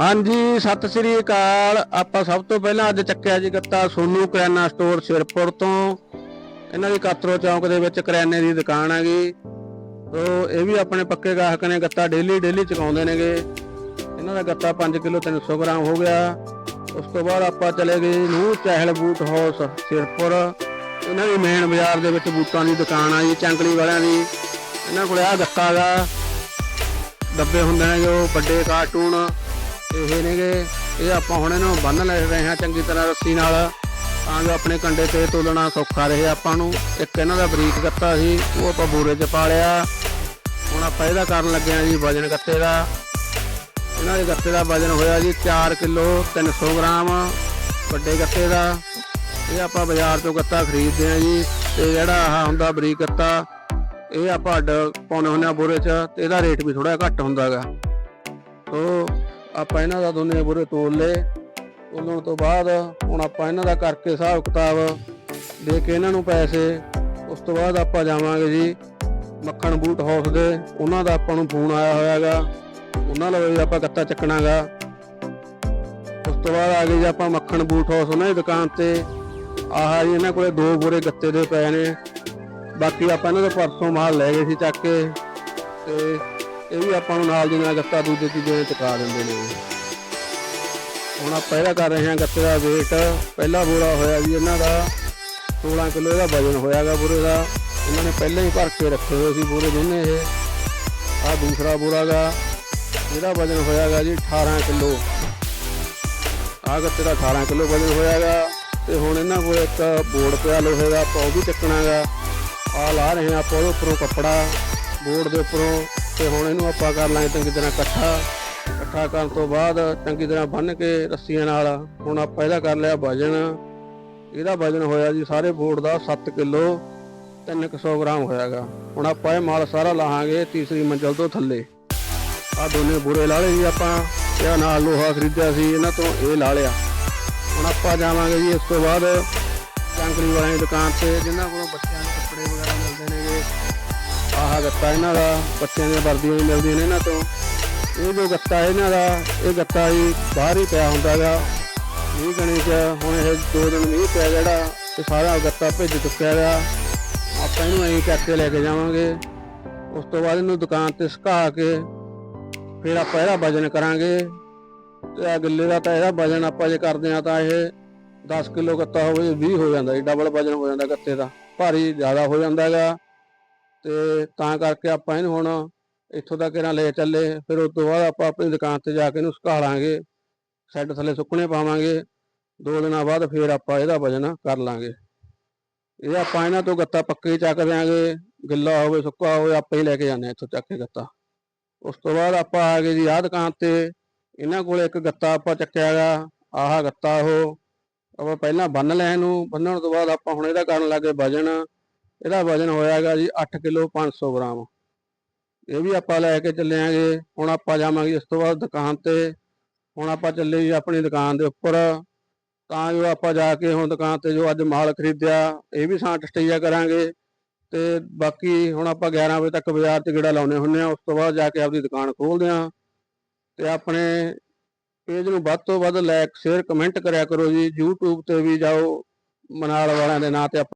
ਹਾਂਜੀ, ਸਤਿ ਸ੍ਰੀ ਅਕਾਲ। ਆਪਾਂ ਸਭ ਤੋਂ ਪਹਿਲਾਂ ਅੱਜ ਚੱਕਿਆ ਜੀ ਗੱਤਾ ਸੋਨੂ ਕਰਿਆਨਾ ਸਟੋਰ ਸਿਰਪੁਰ ਤੋਂ। ਇਹਨਾਂ ਦੀ ਕਾਤਰੋ ਚੌਂਕ ਦੇ ਵਿੱਚ ਕਰਿਆਨੇ ਦੀ ਦੁਕਾਨ ਹੈਗੀ। ਤੋ ਇਹ ਵੀ ਆਪਣੇ ਪੱਕੇ ਗਾਹਕ ਨੇ, ਗੱਤਾ ਡੇਲੀ ਡੇਲੀ ਚਕਾਉਂਦੇ ਨੇਗੇ। ਇਹਨਾਂ ਦਾ ਗੱਤਾ 5 ਕਿਲੋ 300 ਗ੍ਰਾਮ ਹੋ ਗਿਆ। ਉਸ ਤੋਂ ਬਾਅਦ ਆਪਾਂ ਚਲੇ ਗਏ ਨੂੰ ਚਹਿਲ ਬੂਟ ਹਾਊਸ ਸਿਰਪੁਰ। ਇਹਨਾਂ ਦੀ ਮੇਨ ਬਾਜ਼ਾਰ ਦੇ ਵਿੱਚ ਬੂਟਾਂ ਦੀ ਦੁਕਾਨ ਆ ਜੀ, ਚੰਗਲੀ ਵਾਲਿਆਂ ਦੀ। ਇਹਨਾਂ ਕੋਲ ਆ ਗੱਤਾ ਗਾ ਡੱਬੇ ਹੁੰਦੇ ਨੇ ਜੋ ਵੱਡੇ ਕਾਰਟੂਨ ਇਹ ਨੇਗੇ, ਇਹ ਆਪਾਂ ਹੁਣ ਇਹਨੂੰ ਬੰਨ ਲੈ ਰਹੇ ਹਾਂ ਚੰਗੀ ਤਰ੍ਹਾਂ ਰੱਸੀ ਨਾਲ। ਤਾਂ ਜੋ ਆਪਣੇ ਕੰਡੇ ਤੇ ਤੋਲਣਾ ਸੌਖਾ ਰਹੇ ਆਪਾਂ ਨੂੰ। ਇੱਕ ਇਹਨਾਂ ਦਾ ਬਰੀਕ ਗੱਤਾ ਸੀ, ਉਹ ਆਪਾਂ ਬੂਰੇ 'ਚ ਪਾ ਲਿਆ। ਹੁਣ ਆਪਾਂ ਇਹਦਾ ਕਰਨ ਲੱਗੇ ਹਾਂ ਜੀ ਵਜਨ ਗੱਤੇ ਦਾ। ਇਹਨਾਂ ਦੇ ਗੱਤੇ ਦਾ ਵਜਨ ਹੋਇਆ ਜੀ 4 ਕਿਲੋ 300 ਗ੍ਰਾਮ ਵੱਡੇ ਗੱਤੇ ਦਾ। ਇਹ ਆਪਾਂ ਬਾਜ਼ਾਰ ਤੋਂ ਗੱਤਾ ਖਰੀਦਦੇ ਹਾਂ ਜੀ। ਤੇ ਜਿਹੜਾ ਆਹ ਹੁੰਦਾ ਬਰੀਕ ਗੱਤਾ, ਇਹ ਆਪਾਂ ਅੱਡ ਪਾਉਣੇ ਹੁੰਦੇ ਆ ਬੋਰੇ 'ਚ। ਤੇ ਇਹਦਾ ਰੇਟ ਵੀ ਥੋੜਾ ਘੱਟ ਹੁੰਦਾਗਾ। ਤੋ ਆਪਾਂ ਇਹਨਾਂ ਦਾ ਦੋਨੇ ਬੁਰੇ ਤੋਲ ਲਏ। ਤੋਲਣ ਤੋਂ ਬਾਅਦ ਹੁਣ ਆਪਾਂ ਇਹਨਾਂ ਦਾ ਕਰਕੇ ਹਿਸਾਬ ਕਿਤਾਬ ਦੇ ਕੇ ਇਹਨਾਂ ਨੂੰ ਪੈਸੇ, ਉਸ ਤੋਂ ਬਾਅਦ ਆਪਾਂ ਜਾਵਾਂਗੇ ਜੀ ਮੱਖਣ ਬੂਟ ਹਾਊਸ ਦੇ। ਉਹਨਾਂ ਦਾ ਆਪਾਂ ਨੂੰ ਫੋਨ ਆਇਆ ਹੋਇਆਗਾ। ਉਹਨਾਂ ਨਾਲ ਵੀ ਆਪਾਂ ਗੱਤਾ ਚੱਕਣਾਗਾ। ਉਸ ਤੋਂ ਬਾਅਦ ਆ ਗਏ ਜੀ ਆਪਾਂ ਮੱਖਣ ਬੂਟ ਹਾਊਸ ਉਹਨਾਂ ਦੀ ਦੁਕਾਨ ਤੇ। ਆਹ ਜੀ ਇਹਨਾਂ ਕੋਲੇ ਦੋ ਬੋਰੇ ਗੱਤੇ ਦੇ ਪਏ ਨੇ। ਬਾਕੀ ਆਪਾਂ ਇਹਨਾਂ ਦੇ ਪਰਸੋਂ ਮਾਲ ਲੈ ਗਏ ਸੀ ਚੱਕ ਕੇ। ਤੇ ਇਹ ਵੀ ਆਪਾਂ ਨੂੰ ਨਾਲ ਦੀ ਨਾਲ ਗੱਤਾ ਦੂਜੇ ਤੀਜੇ ਚੁਕਾ ਦਿੰਦੇ ਨੇ। ਹੁਣ ਆਪਾਂ ਇਹਦਾ ਕਰ ਰਹੇ ਹਾਂ ਗੱਤੇ ਦਾ weight ਪਹਿਲਾ ਬੋਰਾ ਹੋਇਆ ਜੀ ਇਹਨਾਂ ਦਾ। 16 ਕਿਲੋ ਇਹਦਾ ਵਜਨ ਹੋਇਆਗਾ ਬੋਰੇ ਦਾ। ਇਹਨਾਂ ਨੇ ਪਹਿਲਾਂ ਹੀ ਭਰ ਕੇ ਰੱਖੇ ਹੋਏ ਸੀ ਬੋਰੇ ਦੋਨੇ ਇਹ। ਆਹ ਦੂਸਰਾ ਬੋਰਾ ਗਾ। ਇਹਦਾ ਵਜਨ ਹੋਇਆਗਾ ਜੀ 18 ਕਿਲੋ। ਆਹ ਗੱਤੇ ਦਾ 18 ਕਿਲੋ ਵਜਨ ਹੋਇਆਗਾ ਤੇ ਹੁਣ ਇਹਨਾਂ ਕੋਲ ਇੱਕ ਬੋਰਡ ਪਿਆ ਲੋਹੇ ਦਾ, ਆਪਾਂ ਉਹ ਵੀ ਚੱਕਣਾਗਾ ਆ ਲਾ ਰਹੇ ਹਾਂ ਆਪਾਂ ਉਹਦੇ ਉੱਪਰੋਂ ਕੱਪੜਾ। ਬੋਰਡ ਦੇ ਉੱਪਰੋਂ ਤੇ ਹੁਣ ਇਹਨੂੰ ਆਪਾਂ ਕਰ ਲਾਂਗੇ ਚੰਗੀ ਤਰ੍ਹਾਂ ਇਕੱਠਾ। ਇਕੱਠਾ ਕਰਨ ਤੋਂ ਬਾਅਦ ਚੰਗੀ ਤਰ੍ਹਾਂ ਬੰਨ ਕੇ ਰੱਸੀਆਂ ਨਾਲ ਹੁਣ ਆਪਾਂ ਇਹਦਾ ਕਰ ਲਿਆ ਵਜਨ। ਇਹਦਾ ਵਜਨ ਹੋਇਆ ਜੀ ਸਾਰੇ ਬੋਰਡ ਦਾ 7 ਕਿਲੋ 300 ਗ੍ਰਾਮ ਹੋਇਆਗਾ। ਹੁਣ ਆਪਾਂ ਇਹ ਮਾਲ ਸਾਰਾ ਲਾਹਾਂਗੇ ਤੀਸਰੀ ਮੰਜ਼ਲ ਤੋਂ ਥੱਲੇ। ਆ ਦੋਨੇ ਬੁਰੇ ਲਾ ਲਏ ਜੀ ਆਪਾਂ। ਇਹ ਨਾਲ ਲੋਹਾ ਖਰੀਦਿਆ ਸੀ, ਇਹਨਾਂ ਤੋਂ ਇਹ ਲਾ ਲਿਆ। ਹੁਣ ਆਪਾਂ ਜਾਵਾਂਗੇ ਜੀ ਇਸ ਤੋਂ ਬਾਅਦ ਚੰਕਰੀ ਵਾਲਿਆਂ ਦੀ ਦੁਕਾਨ ਤੇ, ਜਿਨ੍ਹਾਂ ਕੋਲੋਂ ਬੱਚਿਆਂ ਦੇ ਕੱਪੜੇ ਵਗੈਰਾ ਮਿਲਦੇ ਨੇਗੇ। ਗੱਤਾ ਇਹਨਾਂ ਦਾ, ਬੱਚਿਆਂ ਦੀਆਂ ਵਰਦੀਆਂ ਵੀ ਮਿਲਦੀਆਂ ਨੇ ਇਹਨਾਂ ਤੋਂ। ਇਹ ਜੋ ਗੱਤਾ ਇਹਨਾਂ ਦਾ, ਇਹ ਗੱਤਾ ਹੀ ਬਾਹਰ ਹੀ ਪਿਆ ਹੁੰਦਾ ਹੁੰਦਾਗਾ ਮੀਂਹ ਕਣੀ ਚ ਹੁਣ ਇਹ ਦੋ ਦਿਨ ਮੀਂਹ ਪਿਆ ਜਿਹੜਾ ਇਹ ਸਾਰਾ ਗੱਤਾ ਭਿੱਜ ਚੁੱਕਿਆ ਗਾ। ਆਪਾਂ ਇਹਨੂੰ ਐਂ ਚੱਕ ਕੇ ਲੈ ਕੇ ਜਾਵਾਂਗੇ। ਉਸ ਤੋਂ ਬਾਅਦ ਇਹਨੂੰ ਦੁਕਾਨ ਤੇ ਸੁਕਾ ਕੇ ਫਿਰ ਆਪਾਂ ਇਹਦਾ ਵਜਨ ਕਰਾਂਗੇ। ਤੇ ਆ ਗਿੱਲੇ ਦਾ ਤਾਂ ਇਹਦਾ ਵਜਨ ਆਪਾਂ ਜੇ ਕਰਦੇ ਆ ਤਾਂ ਇਹ 10 ਕਿਲੋ ਗੱਤਾ ਹੋਵੇ 20 ਹੋ ਜਾਂਦਾ ਜੀ ਡਬਲ ਵਜਨ ਹੋ ਜਾਂਦਾ ਗੱਤੇ ਦਾ। ਭਾਰੀ ਜ਼ਿਆਦਾ ਹੋ ਜਾਂਦਾ ਹੈਗਾ ਤੇ ਤਾਂ ਕਰਕੇ ਆਪਾਂ ਇਹਨੂੰ ਹੁਣ ਇੱਥੋਂ ਤੱਕ ਇਹਨਾਂ ਲੈ ਚੱਲੇ। ਫਿਰ ਉਸ ਤੋਂ ਬਾਅਦ ਆਪਾਂ ਆਪਣੀ ਦੁਕਾਨ ਤੇ ਜਾ ਕੇ ਇਹਨੂੰ ਸੁਕਾ ਲਾਂਗੇ। ਸੈੱਡ ਥੱਲੇ ਸੁੱਕਣੇ ਪਾਵਾਂਗੇ। ਦੋ ਦਿਨਾਂ ਬਾਅਦ ਫਿਰ ਆਪਾਂ ਇਹਦਾ ਵਜਨ ਕਰ ਲਾਂਗੇ। ਇਹ ਆਪਾਂ ਇਹਨਾਂ ਤੋਂ ਗੱਤਾ ਪੱਕੇ ਹੀ ਚੱਕ ਦਿਆਂਗੇ। ਗਿੱਲਾ ਹੋਵੇ, ਸੁੱਕਾ ਹੋਵੇ, ਆਪਾਂ ਹੀ ਲੈ ਕੇ ਜਾਂਦੇ ਹਾਂ ਇੱਥੋਂ ਚੱਕ ਕੇ ਗੱਤਾ। ਉਸ ਤੋਂ ਬਾਅਦ ਆਪਾਂ ਆ ਗਏ ਜੀ ਆਹ ਦੁਕਾਨ ਤੇ। ਇਹਨਾਂ ਕੋਲ ਇੱਕ ਗੱਤਾ ਆਪਾਂ ਚੱਕਿਆ ਗਾ। ਆਹ ਗੱਤਾ ਉਹ। ਆਪਾਂ ਪਹਿਲਾਂ ਬੰਨ ਲਿਆ ਇਹਨੂੰ। ਬੰਨਣ ਤੋਂ ਬਾਅਦ ਆਪਾਂ ਹੁਣ ਇਹਦਾ ਕਰਨ ਲੱਗੇ ਵਜਨ। ਇਹਦਾ ਵਜਨ ਹੋਇਆਗਾ ਜੀ 8 ਕਿਲੋ 500 ਗ੍ਰਾਮ। ਇਹ ਵੀ ਆਪਾਂ ਲੈ ਕੇ ਚੱਲਿਆਂਗੇ ਹੁਣ ਆਪਾਂ ਜਾਵਾਂਗੇ ਇਸ ਤੋਂ ਬਾਅਦ ਦੁਕਾਨ ਤੇ। ਹੁਣ ਆਪਾਂ ਚੱਲੇ ਜੀ ਆਪਣੀ ਦੁਕਾਨ ਦੇ ਉੱਪਰ। ਤਾਂ ਜੋ ਆਪਾਂ ਜਾ ਕੇ ਹੁਣ ਦੁਕਾਨ ਤੇ ਜੋ ਅੱਜ ਮਾਲ ਖਰੀਦਿਆ, ਇਹ ਵੀ ਸਾਂ ਟਸਟਈਆ ਕਰਾਂਗੇ। ਤੇ ਬਾਕੀ ਹੁਣ ਆਪਾਂ 11 ਵਜੇ ਤੱਕ ਬਾਜ਼ਾਰ 'ਚ ਗੇੜਾ ਲਾਉਨੇ ਹੁੰਨੇ ਆ। ਉਸ ਤੋਂ ਬਾਅਦ ਜਾ ਕੇ ਆਪਣੀ ਦੁਕਾਨ ਖੋਲਦੇ ਆ। ਤੇ ਆਪਣੇ ਪੇਜ ਨੂੰ ਵੱਧ ਤੋਂ ਵੱਧ ਲਾਈਕ ਸ਼ੇਅਰ ਕਮੈਂਟ ਕਰਿਆ ਕਰੋ ਜੀ। YouTube ਤੇ ਵੀ ਜਾਓ। ਮਨਾਲ ਵਾਲਿਆਂ ਦੇ ਨਾਂ ਤੇ ਆਪਾਂ